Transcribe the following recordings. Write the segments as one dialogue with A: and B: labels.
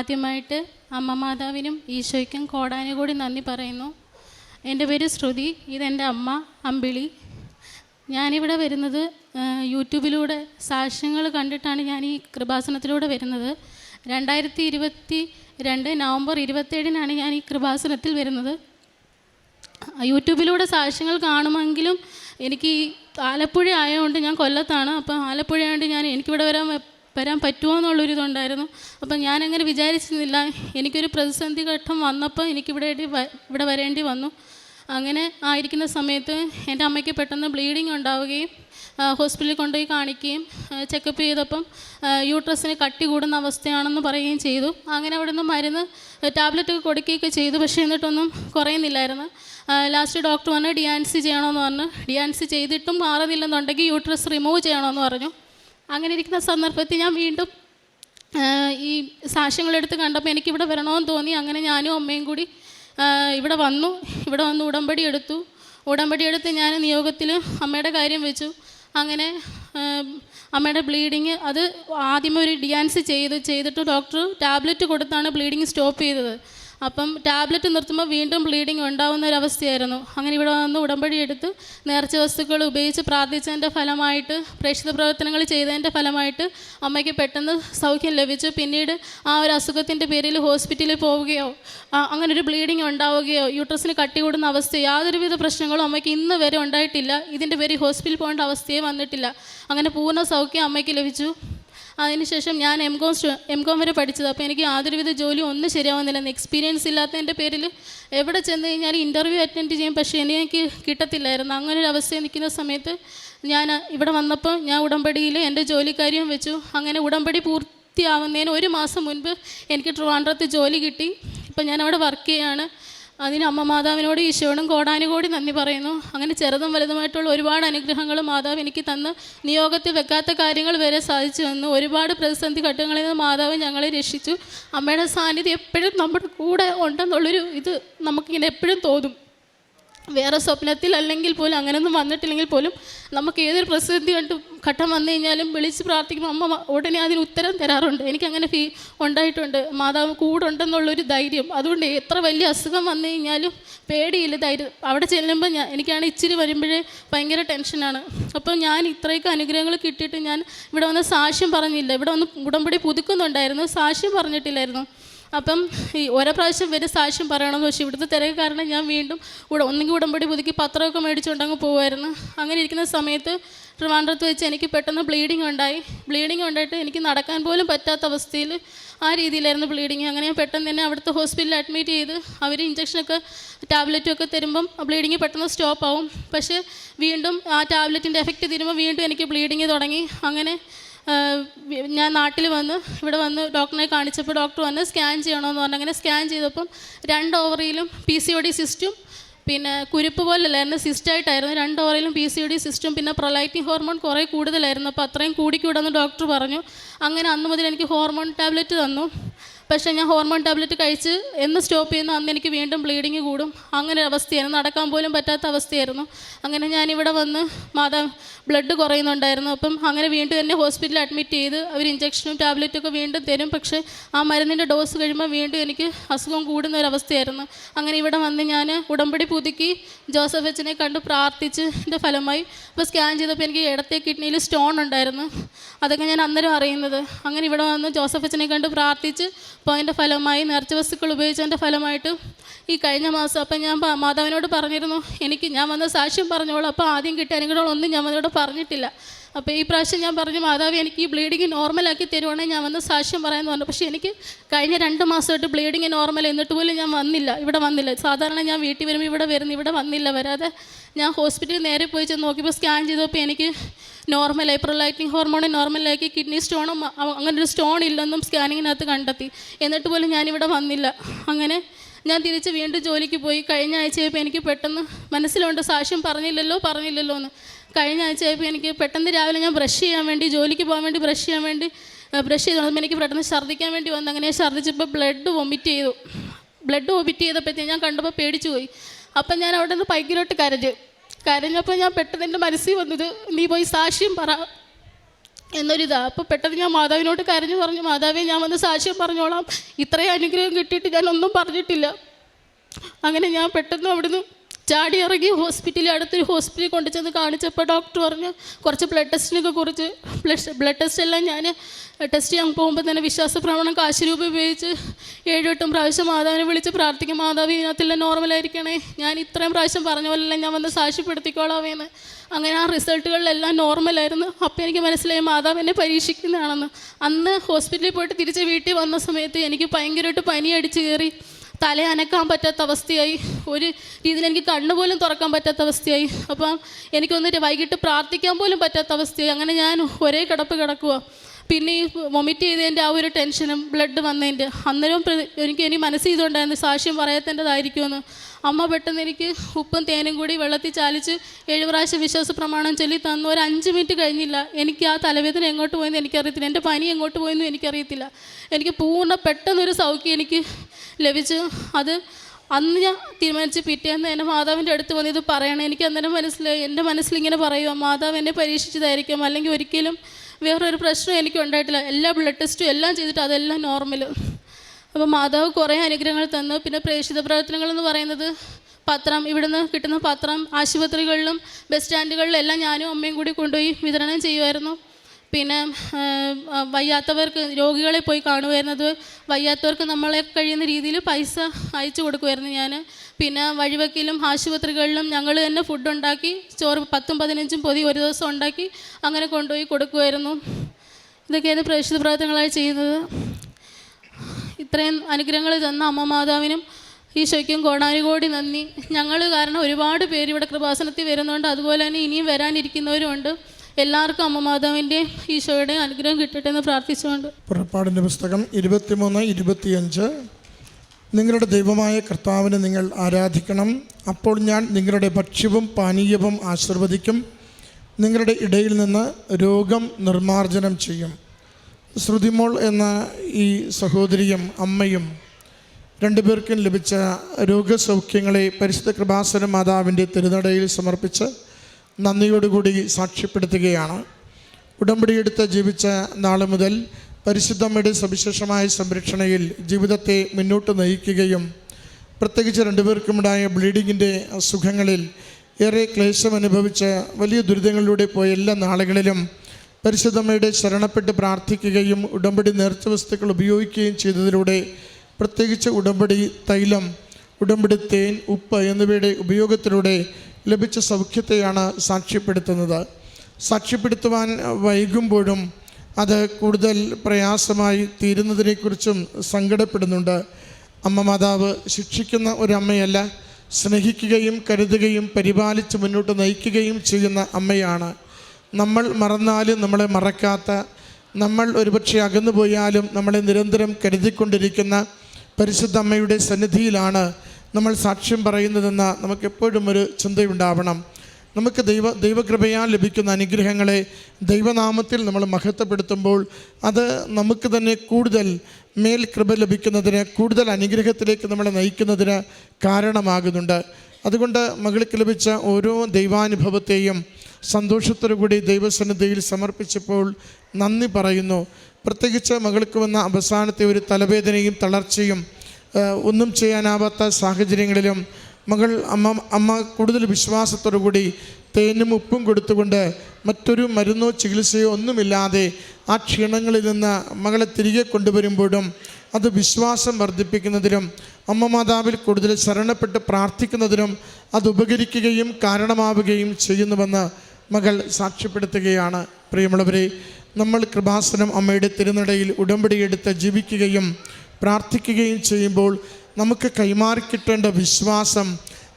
A: ആദ്യമായിട്ട് അമ്മ മാതാവിനും ഈശോയ്ക്കും കോടാനുകൂടി നന്ദി പറയുന്നു. എന്റെ പേര് ശ്രുതി ഇതെന്റെ അമ്മ അമ്പിളി. ഞാനിവിടെ വരുന്നത് യൂട്യൂബിലൂടെ സാക്ഷ്യങ്ങൾ കണ്ടിട്ടാണ് ഞാൻ ഈ കൃപാസനത്തിലൂടെ വരുന്നത്. രണ്ടായിരത്തി ഇരുപത്തി രണ്ട് നവംബർ ഇരുപത്തേഴിനാണ് ഞാൻ ഈ കൃപാസനത്തിൽ വരുന്നത്. യൂട്യൂബിലൂടെ സാക്ഷ്യങ്ങൾ കാണുമെങ്കിലും എനിക്ക് ആലപ്പുഴ ആയതുകൊണ്ട് ഞാൻ കൊല്ലത്താണ്. അപ്പോൾ ആലപ്പുഴ ആയതുകൊണ്ട് ഞാൻ എനിക്കിവിടെ വരാൻ വരാൻ പറ്റുമോ എന്നുള്ളൊരു ഇതുണ്ടായിരുന്നു. അപ്പം ഞാനങ്ങനെ വിചാരിച്ചിരുന്നില്ല. എനിക്കൊരു പ്രതിസന്ധി ഘട്ടം വന്നപ്പോൾ എനിക്കിവിടെ ഇവിടെ വരേണ്ടി വന്നു. അങ്ങനെ ആയിരിക്കുന്ന സമയത്ത് എന്റെ അമ്മയ്ക്ക് പെട്ടെന്ന് ബ്ലീഡിങ് ഉണ്ടാവുകയും ഹോസ്പിറ്റലിൽ കൊണ്ടുപോയി കാണിക്കുകയും ചെക്കപ്പ് ചെയ്തപ്പം യൂട്രസിന് കട്ടി കൂടുന്ന അവസ്ഥയാണെന്ന് പറയുകയും ചെയ്തു. അങ്ങനെ അവിടെ നിന്ന് മരുന്ന് ടാബ്ലറ്റ് ഒക്കെ കൊടുക്കുകയൊക്കെ ചെയ്തു. പക്ഷേ എന്നിട്ടൊന്നും കുറയുന്നില്ലായിരുന്നു. ലാസ്റ്റ് ഡോക്ടർ വന്ന് ഡിയാൻസി ചെയ്യണമെന്ന് പറഞ്ഞു. ഡിയാൻസി ചെയ്തിട്ടും മാറുന്നില്ലെന്നുണ്ടെങ്കിൽ യൂട്രസ് റിമൂവ് ചെയ്യണമെന്ന് പറഞ്ഞു. അങ്ങനെ ഇരിക്കുന്ന സന്ദർഭത്തിൽ ഞാൻ വീണ്ടും ഈ സാക്ഷ്യങ്ങളെടുത്ത് കണ്ടപ്പോൾ എനിക്കിവിടെ വരണമെന്ന് തോന്നി. അങ്ങനെ ഞാനും അമ്മയും കൂടി ഇവിടെ വന്നു. ഇവിടെ വന്ന് ഉടമ്പടി എടുത്തു. ഉടമ്പടി എടുത്ത് ഞാൻ നിയോഗത്തിൽ അമ്മയുടെ കാര്യം വെച്ചു. അങ്ങനെ അമ്മയുടെ ബ്ലീഡിങ് അത് ആദ്യമേ ഒരു ഡിയാൻസ് ചെയ്ത് ചെയ്തിട്ട് ഡോക്ടർ ടാബ്ലറ്റ് കൊടുത്താണ് ബ്ലീഡിങ് സ്റ്റോപ്പ് ചെയ്തത്. അപ്പം ടാബ്ലറ്റ് നിർത്തുമ്പോൾ വീണ്ടും ബ്ലീഡിങ് ഉണ്ടാവുന്ന അവസ്ഥയായിരുന്നു. അങ്ങനെ ഇവിടെ വന്ന് ഉടമ്പടി എടുത്ത് നേർച്ച വസ്തുക്കൾ ഉപയോഗിച്ച് പ്രാർത്ഥിച്ചതിന്റെ ഫലമായിട്ട് പ്രേക്ഷിത പ്രവർത്തനങ്ങൾ ചെയ്തതിന്റെ ഫലമായിട്ട് അമ്മയ്ക്ക് പെട്ടെന്ന് സൗഖ്യം ലഭിച്ചു. പിന്നീട് ആ ഒരു അസുഖത്തിന്റെ പേരിൽ ഹോസ്പിറ്റലിൽ പോവുകയോ അങ്ങനെ ഒരു ബ്ലീഡിങ് ഉണ്ടാവുകയോ യൂട്രസിന് കട്ടി കൂടുന്ന അവസ്ഥ യാതൊരുവിധ പ്രശ്നങ്ങളും അമ്മയ്ക്ക് ഇന്ന് വരെ ഉണ്ടായിട്ടില്ല. ഇതിന്റെ പേരിൽ ഹോസ്പിറ്റലിൽ പോകേണ്ട അവസ്ഥയെ വന്നിട്ടില്ല. അങ്ങനെ പൂർണ സൗഖ്യം അമ്മയ്ക്ക് ലഭിച്ചു. അതിനുശേഷം ഞാൻ എം കോം എം കോം വരെ പഠിച്ചത്. അപ്പോൾ എനിക്ക് യാതൊരുവിധ ജോലി ഒന്നും ശരിയാവുന്നില്ല. എക്സ്പീരിയൻസ് ഇല്ലാത്തതിന്റെ പേരിൽ എവിടെ ചെന്ന് കഴിഞ്ഞാൽ ഇന്റർവ്യൂ അറ്റൻഡ് ചെയ്യും. പക്ഷേ എനിക്ക് കിട്ടത്തില്ലായിരുന്നു. അങ്ങനെ ഒരു അവസ്ഥയിൽ നിൽക്കുന്ന സമയത്ത് ഞാൻ ഇവിടെ വന്നപ്പോൾ ഞാൻ ഉടമ്പടിയിൽ എന്റെ ജോലിക്കാര്യം വെച്ചു. അങ്ങനെ ഉടമ്പടി പൂർത്തിയാവുന്നതിന് ഒരു മാസം മുൻപ് എനിക്ക് ട്രിവാൻഡ്രത്ത് ജോലി കിട്ടി. ഇപ്പം ഞാൻ അവിടെ വർക്ക് ചെയ്യാണ്. അതിന് അമ്മ മാതാവിനോട് ഈശോയോടും കോടാനുകോടി നന്ദി പറയുന്നു. അങ്ങനെ ചെറുതും വലുതുമായിട്ടുള്ള ഒരുപാട് അനുഗ്രഹങ്ങൾ മാതാവ് എനിക്ക് തന്ന് നിയോഗത്തിൽ വെക്കാത്ത കാര്യങ്ങൾ വരെ സാധിച്ചു വന്നു ഒരുപാട് പ്രതിസന്ധി ഘട്ടങ്ങളിൽ നിന്ന് മാതാവ് ഞങ്ങളെ രക്ഷിച്ചു. അമ്മയുടെ സാന്നിധ്യം എപ്പോഴും നമ്മുടെ കൂടെ ഉണ്ടെന്നുള്ളൊരു ഇത് നമുക്കിങ്ങനെ എപ്പോഴും തോന്നും. വേറെ സ്വപ്നത്തിൽ അല്ലെങ്കിൽ പോലും അങ്ങനെയൊന്നും വന്നിട്ടില്ലെങ്കിൽ പോലും നമുക്ക് ഏതൊരു പ്രതിസന്ധി കണ്ട് ഘട്ടം വന്നു കഴിഞ്ഞാലും വിളിച്ച് പ്രാർത്ഥിക്കുമ്പോൾ അമ്മ ഉടനെ അതിന് ഉത്തരം തരാറുണ്ട്. എനിക്കങ്ങനെ ഫീ ഉണ്ടായിട്ടുണ്ട്. മാതാവ് കൂടെ ഉണ്ടെന്നുള്ളൊരു ധൈര്യം. അതുകൊണ്ട് എത്ര വലിയ അസുഖം വന്നു കഴിഞ്ഞാലും പേടിയില്ല. ധൈര്യം അവിടെ ചെല്ലുമ്പോൾ ഞാൻ എനിക്കാണ് ഇച്ചിരി വരുമ്പോഴേ ഭയങ്കര ടെൻഷനാണ്. അപ്പോൾ ഞാൻ ഇത്രയൊക്കെ അനുഗ്രഹങ്ങൾ കിട്ടിയിട്ട് ഞാൻ ഇവിടെ വന്ന് സാക്ഷ്യം പറഞ്ഞില്ല. ഇവിടെ വന്ന് ഉടമ്പടി പുതുക്കുന്നുണ്ടായിരുന്നു. സാക്ഷ്യം പറഞ്ഞിട്ടില്ലായിരുന്നു. അപ്പം ഈ ഓരോ പ്രാവശ്യം വരെ സാക്ഷ്യം പറയണമെന്ന് പക്ഷേ ഇവിടുത്തെ തിരക്ക് കാരണം ഞാൻ വീണ്ടും ഇവിടെ ഒന്നെങ്കിൽ ഉടമ്പടി പുതുക്കി പത്രമൊക്കെ മേടിച്ചുകൊണ്ട് അങ്ങ് പോകുമായിരുന്നു അങ്ങനെ ഇരിക്കുന്ന സമയത്ത് ട്രിവാൻഡ്രത്ത് വെച്ച് എനിക്ക് പെട്ടെന്ന് ബ്ലീഡിങ് ഉണ്ടായി. ബ്ലീഡിങ് ഉണ്ടായിട്ട് എനിക്ക് നടക്കാൻ പോലും പറ്റാത്ത അവസ്ഥയിൽ ആ രീതിയിലായിരുന്നു ബ്ലീഡിങ് അങ്ങനെ ഞാൻ പെട്ടെന്ന് തന്നെ അവിടുത്തെ ഹോസ്പിറ്റലിൽ അഡ്മിറ്റ് ചെയ്ത് അവർ ഇഞ്ചക്ഷനൊക്കെ ടാബ്ലറ്റും ഒക്കെ തരുമ്പം ബ്ലീഡിങ് പെട്ടെന്ന് സ്റ്റോപ്പ് ആവും. പക്ഷേ വീണ്ടും ആ ടാബ്ലറ്റിന്റെ എഫക്റ്റ് തരുമ്പോൾ വീണ്ടും എനിക്ക് ബ്ലീഡിങ് തുടങ്ങി. അങ്ങനെ ഞാൻ നാട്ടിൽ വന്ന് ഇവിടെ വന്ന് ഡോക്ടറിനെ കാണിച്ചപ്പോൾ ഡോക്ടർ വന്ന് സ്കാൻ ചെയ്യണമെന്ന് പറഞ്ഞു അങ്ങനെ സ്കാൻ ചെയ്തപ്പം രണ്ട് ഓവറിയിലും പി സി ഒ ഡി സിസ്റ്റും പിന്നെ കുരുപ്പ് പോലല്ലായിരുന്നു സിസ്റ്റായിട്ടായിരുന്നു രണ്ട് ഓവറിലും പി സി ഒ ഡി സിസ്റ്റും പിന്നെ പ്രൊലൈറ്റിംഗ് ഹോർമോൺ കുറേ കൂടുതലായിരുന്നു. അപ്പോൾ അത്രയും കൂടിക്കൂടെന്ന് ഡോക്ടർ പറഞ്ഞു. അങ്ങനെ അന്ന് മുതൽ എനിക്ക് ഹോർമോൺ ടാബ്ലറ്റ് തന്നു. പക്ഷേ ഞാൻ ഹോർമോൺ ടാബ്ലറ്റ് കഴിച്ച് എന്ന് സ്റ്റോപ്പ് ചെയ്യുന്നു. അന്ന് എനിക്ക് വീണ്ടും ബ്ലീഡിങ് കൂടും. അങ്ങനെ അവസ്ഥയായിരുന്നു. നടക്കാൻ പോലും പറ്റാത്ത അവസ്ഥയായിരുന്നു. അങ്ങനെ ഞാനിവിടെ വന്ന് മാതാ ബ്ലഡ് കുറയുന്നുണ്ടായിരുന്നു. അപ്പം അങ്ങനെ വീണ്ടും എന്നെ ഹോസ്പിറ്റലിൽ അഡ്മിറ്റ് ചെയ്ത് അവർ ഇഞ്ചക്ഷനും ടാബ്ലറ്റും ഒക്കെ വീണ്ടും തരും. പക്ഷേ ആ മരുന്നിന്റെ ഡോസ് കഴിയുമ്പോൾ വീണ്ടും എനിക്ക് അസുഖം കൂടുന്ന ഒരു അവസ്ഥയായിരുന്നു. അങ്ങനെ ഇവിടെ വന്ന് ഞാൻ ഉടമ്പടി പുതുക്കി ജോസഫ് അച്ഛനെ കണ്ട് പ്രാർത്ഥിച്ച് എന്റെ ഫലമായി അപ്പോൾ സ്കാൻ ചെയ്തപ്പോൾ എനിക്ക് ഇടത്തെ കിഡ്നിയിൽ സ്റ്റോൺ ഉണ്ടായിരുന്നു. അതൊക്കെ ഞാൻ അന്നേരം അറിയുന്നത്. അങ്ങനെ ഇവിടെ വന്ന് ജോസഫ് അച്ഛനെ കണ്ട് പ്രാർത്ഥിച്ച് അപ്പോൾ ഫലമായി നേർച്ച വസ്തുക്കൾ ഉപയോഗിച്ചതിന്റെ ഫലമായിട്ട് ഈ കഴിഞ്ഞ മാസം അപ്പം ഞാൻ മാതാവിനോട് പറഞ്ഞിരുന്നു. എനിക്ക് ഞാൻ വന്ന സാക്ഷ്യം പറഞ്ഞോളൂ. അപ്പോൾ ആദ്യം കിട്ടിയ അനുഗ്രഹങ്ങളൊന്നും ഞാൻ അവനോട് പറഞ്ഞിട്ടില്ല. അപ്പോൾ ഈ പ്രാവശ്യം ഞാൻ പറഞ്ഞു മാതാവ് എനിക്ക് ഈ ബ്ലീഡിങ് നോർമലാക്കി തരുവാണെങ്കിൽ ഞാൻ വന്ന് സാക്ഷ്യം പറയാമെന്ന് പറഞ്ഞു. പക്ഷേ എനിക്ക് കഴിഞ്ഞ രണ്ട് മാസമായിട്ട് ബ്ലീഡിങ് നോർമൽ എന്നിട്ട് പോലും ഞാൻ വന്നില്ല. ഇവിടെ വന്നില്ല. സാധാരണ ഞാൻ വീട്ടിൽ വരുമ്പോൾ ഇവിടെ വരുന്നു ഇവിടെ വന്നില്ല. വരാതെ ഞാൻ ഹോസ്പിറ്റലിൽ നേരെ പോയി ചെന്ന് നോക്കിയപ്പോൾ സ്കാൻ ചെയ്തപ്പോൾ എനിക്ക് നോർമലായി പ്രൊലൈറ്റിംഗ് ഹോർമോൺ നോർമലാക്കി കിഡ്നി സ്റ്റോണും അങ്ങനെ ഒരു സ്റ്റോൺ ഇല്ലെന്നും സ്കാനിങ്ങിനകത്ത് കണ്ടെത്തി. എന്നിട്ട് പോലും ഞാനിവിടെ വന്നില്ല. അങ്ങനെ ഞാൻ തിരിച്ച് വീണ്ടും ജോലിക്ക് പോയി. കഴിഞ്ഞ ആഴ്ചയായപ്പോൾ എനിക്ക് പെട്ടെന്ന് മനസ്സിലുണ്ട് സാക്ഷ്യം പറഞ്ഞില്ലല്ലോ പറഞ്ഞില്ലല്ലോ എന്ന്. കഴിഞ്ഞ ആഴ്ചയായപ്പോൾ എനിക്ക് പെട്ടെന്ന് രാവിലെ ഞാൻ ബ്രഷ് ചെയ്യാൻ വേണ്ടി ജോലിക്ക് പോകാൻ വേണ്ടി ബ്രഷ് ചെയ്യാൻ വേണ്ടി ബ്രഷ് ചെയ്ത് തുടങ്ങുമ്പോൾ എനിക്ക് പെട്ടെന്ന് ഛർദ്ദിക്കാൻ വേണ്ടി വന്നു അങ്ങനെ ഛർദ്ദിച്ചപ്പോൾ ബ്ലഡ് വൊമിറ്റ് ചെയ്തു. ബ്ലഡ് വൊമിറ്റ് ചെയ്തപ്പോഴത്തേക്ക് ഞാൻ കണ്ടപ്പോൾ പേടിച്ചു പോയി. അപ്പം ഞാൻ അവിടെ നിന്ന് പൈക്കിലോട്ട് കരഞ്ഞു. കരഞ്ഞപ്പോൾ ഞാൻ പെട്ടെന്ന് എന്റെ മനസ്സിൽ വന്നത് നീ പോയി സാക്ഷ്യം പറ എന്നൊരിതാ. അപ്പോൾ പെട്ടെന്ന് ഞാൻ മാതാവിനോട് കരഞ്ഞു പറഞ്ഞു മാതാവേ ഞാൻ വന്ന് സാക്ഷ്യം പറഞ്ഞോളാം. ഇത്രയും അനുഗ്രഹം കിട്ടിയിട്ട് ഞാൻ ഒന്നും പറഞ്ഞിട്ടില്ല. അങ്ങനെ ഞാൻ പെട്ടെന്ന് അവിടുന്ന് ചാടി ഇറങ്ങി ഹോസ്പിറ്റലിൽ അടുത്തൊരു ഹോസ്പിറ്റലിൽ കൊണ്ടുചെന്ന് കാണിച്ചപ്പോൾ ഡോക്ടർ പറഞ്ഞു കുറച്ച് ബ്ലഡ് ടെസ്റ്റിനൊക്കെ കുറിച്ച് ബ്ലഡ് ടെസ്റ്റ് എല്ലാം ഞാൻ ടെസ്റ്റ് ചെയ്യാൻ പോകുമ്പോൾ തന്നെ വിശ്വാസ പ്രമാണം കാശ് രൂപ ഉപയോഗിച്ച് ഏഴെട്ടും പ്രാവശ്യം മാതാവിനെ വിളിച്ച് പ്രാർത്ഥിക്കും മാതാവ് ഇതിനകത്തെല്ലാം നോർമലായിരിക്കണേ ഞാൻ ഇത്രയും പ്രാവശ്യം പറഞ്ഞ പോലെ ഞാൻ വന്ന് സാക്ഷ്യപ്പെടുത്തിക്കോളാവേന്ന്. അങ്ങനെ ആ റിസൾട്ടുകളിലെല്ലാം നോർമലായിരുന്നു അപ്പോൾ എനിക്ക് മനസ്സിലായി മാതാവ് എന്നെ പരീക്ഷിക്കുന്നതാണെന്ന്. അന്ന് ഹോസ്പിറ്റലിൽ പോയിട്ട് തിരിച്ച് വീട്ടിൽ വന്ന സമയത്ത് എനിക്ക് ഭയങ്കരമായിട്ട് പനി അടിച്ച് കയറി. തല അനക്കാൻ പറ്റാത്ത അവസ്ഥയായി. ഒരു രീതിയിൽ എനിക്ക് കണ്ണുപോലും തുറക്കാൻ പറ്റാത്ത അവസ്ഥയായി. അപ്പം എനിക്ക് വന്നിട്ട് വൈകിട്ട് പ്രാർത്ഥിക്കാൻ പോലും പറ്റാത്ത അവസ്ഥയായി. അങ്ങനെ ഞാൻ ഒരേ കിടപ്പ് കിടക്കുക പിന്നെ ഈ വൊമിറ്റ് ചെയ്തതിന്റെ ആ ഒരു ടെൻഷനും ബ്ലഡ് വന്നതിന്റെ അന്നേരം എനിക്ക് ഇനി മനസ്സ് ചെയ്തുകൊണ്ടായിരുന്നു സാക്ഷ്യം പറയത്തേണ്ടതായിരിക്കുമെന്ന്. അമ്മ പെട്ടെന്ന് എനിക്ക് ഉപ്പും തേനും കൂടി വെള്ളത്തിൽ ചാലിച്ച് ഏഴ് പ്രാവശ്യം വിശ്വാസ പ്രമാണം ചൊല്ലി തന്നു. ഒരു അഞ്ച് മിനിറ്റ് കഴിഞ്ഞില്ല. എനിക്ക് ആ തലവേദന എങ്ങോട്ട് പോയെന്ന് എനിക്കറിയത്തില്ല. എന്റെ പനി എങ്ങോട്ട് പോയെന്നും എനിക്കറിയത്തില്ല. എനിക്ക് പൂർണ പെട്ടെന്നൊരു സൗഖ്യം എനിക്ക് ലഭിച്ചു അത് അന്ന് ഞാൻ തീരുമാനിച്ച് പിറ്റേന്ന് എന്റെ മാതാവിന്റെ അടുത്ത് വന്ന് ഇത് പറയണം. എനിക്ക് അന്നേരം മനസ്സിലായി. എന്റെ മനസ്സിലിങ്ങനെ പറയുക മാതാവ് എന്നെ പരീക്ഷിച്ചതായിരിക്കും. അല്ലെങ്കിൽ ഒരിക്കലും വേറൊരു പ്രശ്നം എനിക്ക് ഉണ്ടായിട്ടില്ല. എല്ലാ ബ്ലഡ് ടെസ്റ്റും എല്ലാം ചെയ്തിട്ട് അതെല്ലാം നോർമൽ അപ്പോൾ മാതാവ് കുറേ അനുഗ്രഹങ്ങൾ തന്നു. പിന്നെ പ്രേക്ഷിത പ്രവർത്തനങ്ങൾ എന്ന് പറയുന്നത് പത്രം. ഇവിടുന്ന് കിട്ടുന്ന പത്രം ആശുപത്രികളിലും ബസ് സ്റ്റാൻഡുകളിലും എല്ലാം ഞാനും അമ്മയും കൂടി കൊണ്ടുപോയി വിതരണം ചെയ്യുമായിരുന്നു. പിന്നെ വയ്യാത്തവർക്ക് രോഗികളെ പോയി കാണുമായിരുന്നത് വയ്യാത്തവർക്ക് നമ്മളെ കഴിയുന്ന രീതിയിൽ പൈസ അയച്ചു കൊടുക്കുമായിരുന്നു ഞാൻ പിന്നെ വഴിവെക്കിലും ആശുപത്രികളിലും ഞങ്ങൾ തന്നെ ഫുഡ് ഉണ്ടാക്കി ചോറ് പത്തും പതിനഞ്ചും പൊതി ഒരു ദിവസം ഉണ്ടാക്കി അങ്ങനെ കൊണ്ടുപോയി കൊടുക്കുമായിരുന്നു ഇതൊക്കെയാണ് പ്രേക്ഷിത പ്രവർത്തനങ്ങളായി ചെയ്യുന്നത്. ഇത്രയും അനുഗ്രഹങ്ങൾ തന്ന അമ്മ മാതാവിനും ഈശോയ്ക്കും കോടാനുകോടി നന്ദി. ഞങ്ങൾ കാരണം ഒരുപാട് പേര് ഇവിടെ കൃപാസനത്തിൽ വരുന്നുണ്ട്. അതുപോലെ തന്നെ ഇനിയും വരാനിരിക്കുന്നവരുമുണ്ട്. എല്ലാവർക്കും അമ്മ മാതാവിന്റെയും ഈശോയുടെ അനുഗ്രഹം കിട്ടട്ടെ എന്ന് പ്രാർത്ഥിച്ചുകൊണ്ട്.
B: പുറപ്പാടിന്റെ പുസ്തകം ഇരുപത്തിമൂന്ന് ഇരുപത്തിയഞ്ച്. നിങ്ങളുടെ ദൈവമായ കർത്താവിനെ നിങ്ങൾ ആരാധിക്കണം. അപ്പോൾ ഞാൻ നിങ്ങളുടെ ഭക്ഷ്യവും പാനീയവും ആശീർവദിക്കും. നിങ്ങളുടെ ഇടയിൽ നിന്ന് രോഗം നിർമാർജനം ചെയ്യും. ശ്രുതിമോൾ എന്ന ഈ സഹോദരിയും അമ്മയും രണ്ടുപേർക്കും ലഭിച്ച രോഗസൗഖ്യങ്ങളെ പരിശുദ്ധ കൃപാസന മാതാവിന്റെ തിരുനടയിൽ സമർപ്പിച്ച് നന്ദിയോടുകൂടി സാക്ഷ്യപ്പെടുത്തുകയാണ്. ഉടമ്പടിയെടുത്ത് ജീവിച്ച നാൾ മുതൽ പരിശുദ്ധമ്മയുടെ സവിശേഷമായ സംരക്ഷണയിൽ ജീവിതത്തെ മുന്നോട്ട് നയിക്കുകയും പ്രത്യേകിച്ച് രണ്ടുപേർക്കുമുണ്ടായ ബ്ലീഡിങ്ങിന്റെ അസുഖങ്ങളിൽ ഏറെ ക്ലേശം അനുഭവിച്ച് വലിയ ദുരിതങ്ങളിലൂടെ പോയ എല്ലാ നാളുകളിലും പരിശുദ്ധമ്മയുടെ ശരണപ്പെട്ട് പ്രാർത്ഥിക്കുകയും ഉടമ്പടി നേർച്ച വസ്തുക്കൾ ഉപയോഗിക്കുകയും ചെയ്തതിലൂടെ പ്രത്യേകിച്ച് ഉടമ്പടി തൈലം ഉടമ്പടി തേൻ ഉപ്പ് എന്നിവയുടെ ഉപയോഗത്തിലൂടെ ലഭിച്ച സൗഖ്യത്തെയാണ് സാക്ഷ്യപ്പെടുത്തുന്നത്. സാക്ഷ്യപ്പെടുത്തുവാൻ വൈകുമ്പോഴും അത് കൂടുതൽ പ്രയാസമായി തീരുന്നതിനെക്കുറിച്ചും സങ്കടപ്പെടുന്നുണ്ട്. അമ്മ മാതാവ് ശിക്ഷിക്കുന്ന ഒരമ്മയല്ല സ്നേഹിക്കുകയും കരുതുകയും പരിപാലിച്ച് മുന്നോട്ട് നയിക്കുകയും ചെയ്യുന്ന അമ്മയാണ്. നമ്മൾ മറന്നാലും നമ്മളെ മറക്കാത്ത നമ്മൾ ഒരുപക്ഷെ അകന്നു പോയാലും നമ്മളെ നിരന്തരം കരുതിക്കൊണ്ടിരിക്കുന്ന പരിശുദ്ധ അമ്മയുടെ സന്നിധിയിലാണ് നമ്മൾ സാക്ഷ്യം പറയുന്നതെന്ന നമുക്കെപ്പോഴും ഒരു ചിന്തയുണ്ടാവണം. നമുക്ക് ദൈവ ദൈവകൃപയാൽ ലഭിക്കുന്ന അനുഗ്രഹങ്ങളെ ദൈവനാമത്തിൽ നമ്മൾ മഹത്വപ്പെടുത്തുമ്പോൾ അത് നമുക്ക് തന്നെ കൂടുതൽ മേൽ കൃപ ലഭിക്കുന്നതിന് കൂടുതൽ അനുഗ്രഹത്തിലേക്ക് നമ്മളെ നയിക്കുന്നതിന് കാരണമാകുന്നുണ്ട്. അതുകൊണ്ട് മകൾക്ക് ലഭിച്ച ഓരോ ദൈവാനുഭവത്തെയും സന്തോഷത്തോടു കൂടി ദൈവസന്നിധിയിൽ സമർപ്പിച്ചപ്പോൾ നന്ദി പറയുന്നു. പ്രത്യേകിച്ച് മകൾക്ക് വന്ന അവസാനത്തെ ഒരു തലവേദനയും തളർച്ചയും ഒന്നും ചെയ്യാനാവാത്ത സാഹചര്യങ്ങളിലും മകൾ അമ്മ അമ്മ കൂടുതൽ വിശ്വാസത്തോടു കൂടി തേനും ഉപ്പും കൊടുത്തുകൊണ്ട് മറ്റൊരു മരുന്നോ ചികിത്സയോ ഒന്നുമില്ലാതെ ആ ക്ഷീണങ്ങളിൽ നിന്ന് മകളെ തിരികെ കൊണ്ടുവരുമ്പോഴും അത് വിശ്വാസം വർദ്ധിപ്പിക്കുന്നതിനും അമ്മ മാതാവിൽ കൂടുതൽ ശരണപ്പെട്ട് പ്രാർത്ഥിക്കുന്നതിനും അത് ഉപകരിക്കുകയും കാരണമാവുകയും ചെയ്യുന്നുവെന്ന് മകൾ സാക്ഷ്യപ്പെടുത്തുകയാണ്. പ്രിയമുള്ളവരെ നമ്മൾ കൃപാസനം അമ്മയുടെ തിരുനടയിൽ ഉടമ്പടിയെടുത്ത് ജീവിക്കുകയും പ്രാർത്ഥിക്കുകയും ചെയ്യുമ്പോൾ നമുക്ക് കൈമാറിക്കിട്ടേണ്ട വിശ്വാസം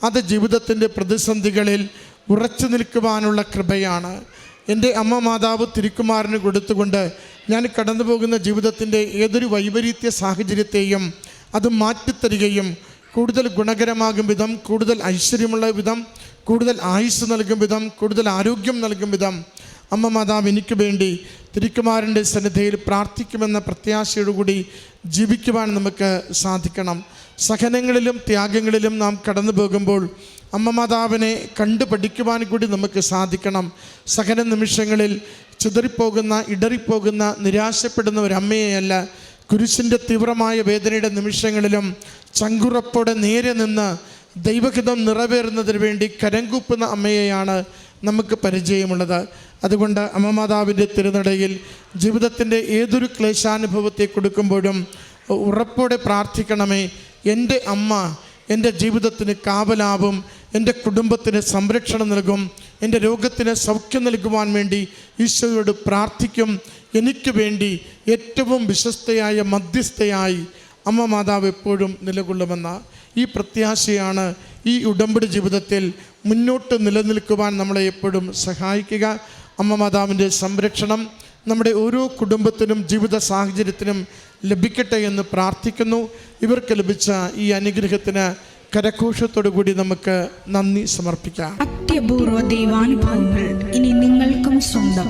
B: അത് ജീവിതത്തിന്റെ പ്രതിസന്ധികളിൽ ഉറച്ചു നിൽക്കുവാനുള്ള കൃപയാണ്. എന്റെ അമ്മ മാതാവ് തിരുക്കുമാറിന് കൊടുത്തുകൊണ്ട് ഞാൻ കടന്നു പോകുന്ന ജീവിതത്തിന്റെ ഏതൊരു വൈപരീത്യ സാഹചര്യത്തെയും അത് മാറ്റിത്തരികയും കൂടുതൽ ഗുണകരമാകും വിധം കൂടുതൽ ഐശ്വര്യമുള്ള വിധം കൂടുതൽ ആയുസ് നൽകും വിധം കൂടുതൽ ആരോഗ്യം നൽകും വിധം അമ്മ മാതാവ് എനിക്ക് വേണ്ടി തിരുക്കുമാരന്റെ സന്നിധിയിൽ പ്രാർത്ഥിക്കുമെന്ന പ്രത്യാശയോടുകൂടി ജീവിക്കുവാൻ നമുക്ക് സാധിക്കണം. സഹനങ്ങളിലും ത്യാഗങ്ങളിലും നാം കടന്നു പോകുമ്പോൾ അമ്മ മാതാവിനെ കണ്ടു പഠിക്കുവാൻ കൂടി നമുക്ക് സാധിക്കണം. സഹന നിമിഷങ്ങളിൽ ചിതറിപ്പോകുന്ന ഇടറിപ്പോകുന്ന നിരാശപ്പെടുന്ന ഒരു അമ്മയെയല്ല കുരിശിന്റെ തീവ്രമായ വേദനയുടെ നിമിഷങ്ങളിലും ചങ്കുറപ്പോടെ നേരെ നിന്ന് ദൈവഹിതം നിറവേറുന്നതിന് വേണ്ടി കരംകൂപ്പുന്ന അമ്മയെയാണ് നമുക്ക് പരിചയമുള്ളത്. അതുകൊണ്ട് അമ്മമാതാവിന്റെ തിരുനടയിൽ ജീവിതത്തിന്റെ ഏതൊരു ക്ലേശാനുഭവത്തെ കൊടുക്കുമ്പോഴും ഉറപ്പോടെ പ്രാർത്ഥിക്കണമേ. എന്റെ അമ്മ എന്റെ ജീവിതത്തിന് കാവലാവും എന്റെ കുടുംബത്തിന് സംരക്ഷണം നൽകും എന്റെ രോഗത്തിന് സൗഖ്യം നൽകുവാൻ വേണ്ടി ഈശോയോട് പ്രാർത്ഥിക്കും. എനിക്ക് വേണ്ടി ഏറ്റവും വിശ്വസ്തയായ മധ്യസ്ഥയായി അമ്മ മാതാവ് എപ്പോഴും നിലകൊള്ളുമെന്ന ഈ പ്രത്യാശയാണ് ഈ ഉടമ്പടി ജീവിതത്തിൽ മുന്നോട്ട് നിലനിൽക്കുവാൻ നമ്മളെ എപ്പോഴും സഹായിക്കുക. അമ്മ മാതാവിന്റെ സംരക്ഷണം നമ്മുടെ ഓരോ കുടുംബത്തിനും ജീവിത സാഹചര്യത്തിനും ലഭിക്കട്ടെ എന്ന് പ്രാർത്ഥിക്കുന്നു. ഇവർക്ക് ലഭിച്ച ഈ അനുഗ്രഹത്തിന് കരഘോഷത്തോടു കൂടി നമുക്ക് നന്ദി സമർപ്പിക്കാം.
C: അത്യപൂർവ ദൈവാനുഭവങ്ങൾ ഇനി നിങ്ങൾക്കും സ്വന്തം.